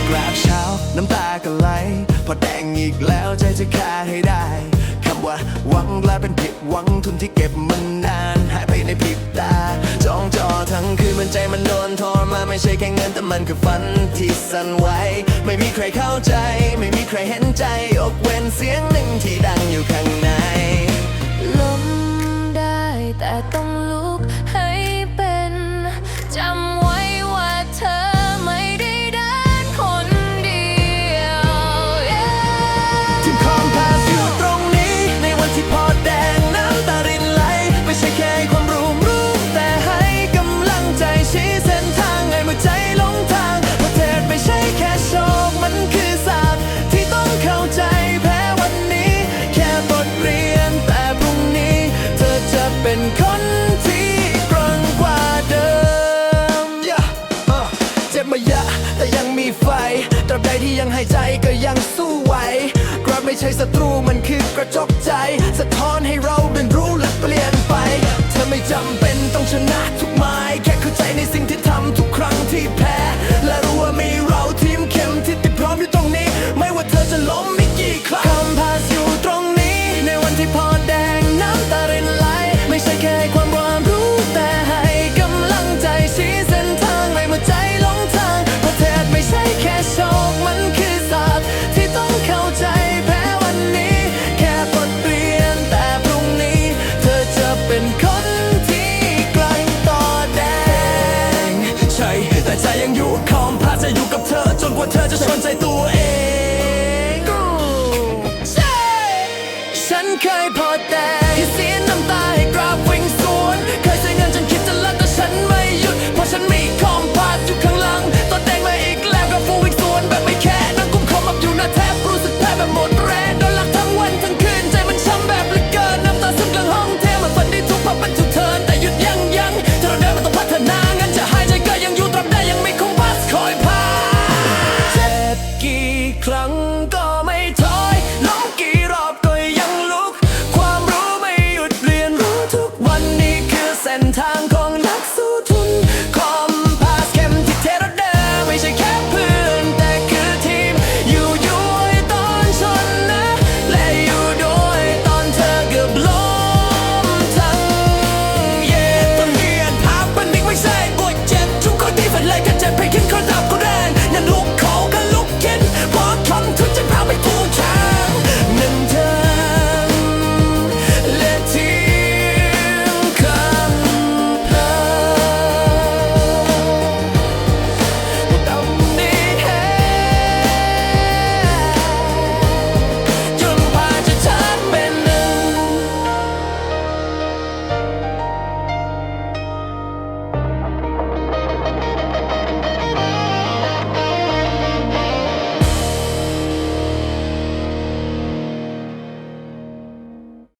ดกราบเช้า น้ำตาก็ไหล พอแดงอีกแล้วใจจะขาดให้ได้ คำว่าหวังกลายเป็นผิดหวังทุนที่เก็บมันนานหายไปในพริบตา จ้องจอทั้งคืนมันใจมันโดนทรมาไม่ใช่แค่เงินแต่มันคือฝันที่สั่นไหวไม่มีใครเข้าใจ ไม่มีใครเห็นใจอกเว้นเสียงหนึ่งที่ดังอยู่ข้างใน ยังหายใจก็ยังสู้ไหวกราฟไม่ใช่ศัตรูมันคือกระจกใจ สะท้อนให้เราเรียนรู้และเปลี่ยนไป เธอไม่จำเป็นต้องชนะทุกไม้แค่เข้าใจในสิ่งที่ทำทุกครั้งที่แพ้และ อยู่กับเธอ จนกว่าเธอจะชนใจตัวเองฉันเคยพอแต่